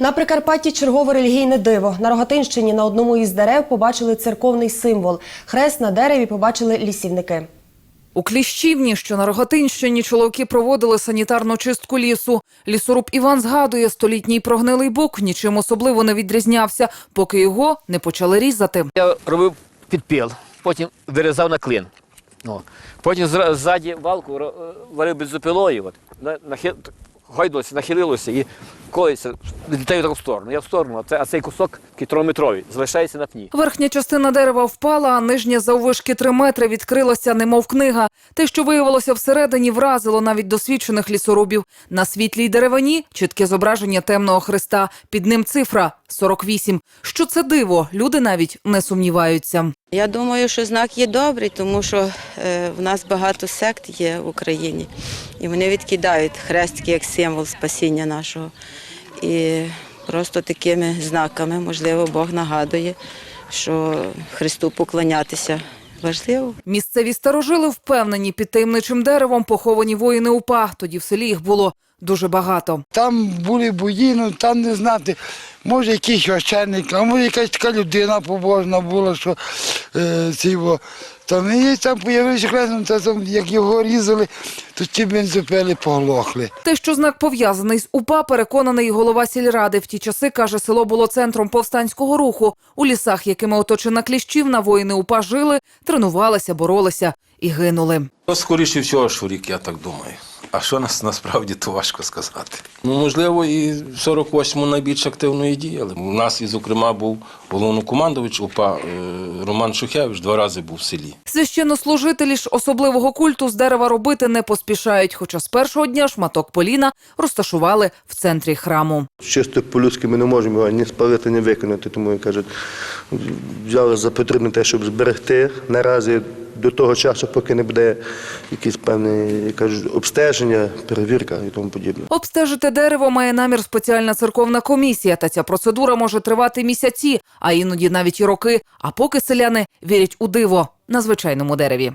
На Прикарпатті чергове релігійне диво. На Рогатинщині на одному із дерев побачили церковний символ. Хрест на дереві побачили лісівники. У Кліщівні, що на Рогатинщині, чоловіки проводили санітарну чистку лісу. Лісоруб Іван згадує, столітній прогнилий бук нічим особливо не відрізнявся, поки його не почали різати. Я робив підпіл, потім вирізав на клин. О. Потім ззаді валку ро- е, варив бензопилою, от, на, гойдалося, нахилилося і колиться, відлітаю в сторону. Я в сторону, а, це, а цей кусок такий трьохметровий, залишається на пні. Верхня частина дерева впала, а нижня заввишки три метри відкрилася, немов книга. Те, що виявилося всередині, вразило навіть досвідчених лісорубів. На світлій деревині чітке зображення темного хреста. Під ним цифра 48. Що це диво, люди навіть не сумніваються. Я думаю, що знак є добрий, тому що е, в нас багато сект є в Україні, і вони відкидають хрестки як символ спасіння нашого. І просто такими знаками, можливо, Бог нагадує, що Христу поклонятися важливо. Місцеві старожили впевнені, під таємничим деревом поховані воїни УПА. Тоді в селі їх було дуже багато. Там були бої, ну там не знати, може якийсь священник, а може якась така людина побожна була, що е, ці його. Там і там появився хрест, та там, як його різали, то ті бензопили поглохли. Те, що знак пов'язаний з УПА, переконаний голова сільради. В ті часи, каже, село було центром повстанського руху. У лісах, якими оточена Кліщівна, воїни упа жили, тренувалися, боролися і гинули. Ну, скоріше всього, Шурік, я так думаю. А що нас насправді то важко сказати. Ну, можливо, і в 48-му найбільш активно і діяли. У нас, і, зокрема, був головнокомандувач УПА е, Роман Шухевич, два рази був в селі. Священнослужителі ж особливого культу з дерева робити не поспішають, хоча з першого дня шматок поліна розташували в центрі храму. Чисто по-людськи ми не можемо його ні спалити, ні виконати. Тому кажуть, взяли за потрібне те, щоб зберегти наразі до того часу, поки не буде якісь як кажуть, обстеження, перевірка і тому подібне. Обстежити дерево має намір спеціальна церковна комісія, та ця процедура може тривати місяці, а іноді навіть і роки. А поки селяни вірять у диво на звичайному дереві.